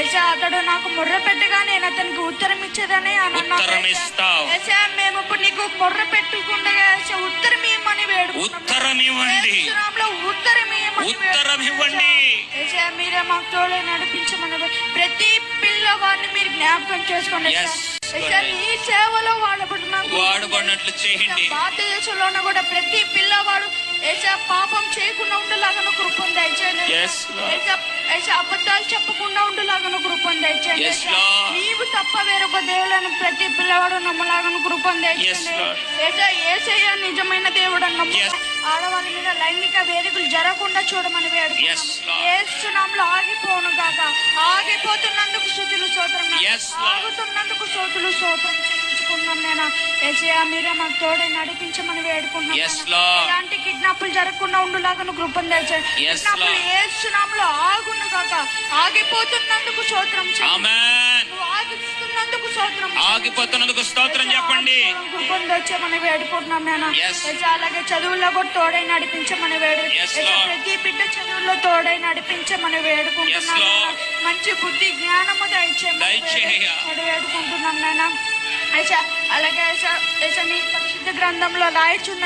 ఏసా అతడు నాకు మొర్ర పెట్టగా నేను అతనికి ఉత్తరం ఇచ్చేదని మేము ఇప్పుడు నీకు మొర్ర పెట్టుకుండగా ఉత్తరం ఇవ్వమని వేడుకుంటున్నాం. ఉత్తరం ఇవ్వండి ఉత్తరం ఉత్తరం ఇవ్వండి. మీరే మాకు తోడే నడిపించమని ప్రతి పిల్లవాడిని మీరు జ్ఞాపకం చేసుకోండి. ఈ సేవలో వాడబడిన వాడబడినట్లు చేయండి. భారతదేశంలోనూ కూడా ప్రతి పిల్లవాడు పాపం చేయకుండా Yes, Lord. అబద్ధాలు చెప్పకుండా ఉండేలాగా కృపను దయచేయండి. నీవు తప్ప వేరొక దేవులను ప్రతి పిల్లవాడు నమ్మలాగా కృపను దయచేయండి ఏసయ్య నిజమైన దేవుడు నమ్ము. ఆడవాళ్ళ మీద లైంగిక వేదికలు జరగకుండా చూడమని. ఏసునాంలో ఆగిపోను కాక ఆగిపోతున్నందుకు శుద్ధులు సోదరం. ఆగుతున్నందుకు సోతులు సోదరం చెల్లించుకున్నాం నేను ఏసయ్య మీరే మాకు తోడే నడిపించమని వేడుకుంటున్నాం. ఎలాంటి కిడ్నాపులు జరగకుండా ఉండులాగా కృపం Yes, కిడ్నాపులు. ఏసునాంలో ఆగును కాక ఆగిపోతున్నందుకు సోత్రం ఆమెన్ నువ్వు ఆగిస్తున్నందుకు సోత్రం ఆగిపోతున్నందుకు స్తోత్రం చెప్పండి. కృపం తెచ్చమని వేడుకుంటున్నాం నేను అలాగే చదువుల్లో కూడా తోడై నడిపించమని వేడు. ప్రతి బిడ్డ చదువుల్లో తోడై నడిపించమని వేడుకుంటున్నాం. మంచి బుద్ధి జ్ఞానము దయచేయమని దయచేయ. వేడు- వేడుకుంటున్నాం నాయన. అలాగే ఏసయ్య, ఏసయ్య, నీ పరిశుద్ధ గ్రంథంలో రాయచున్న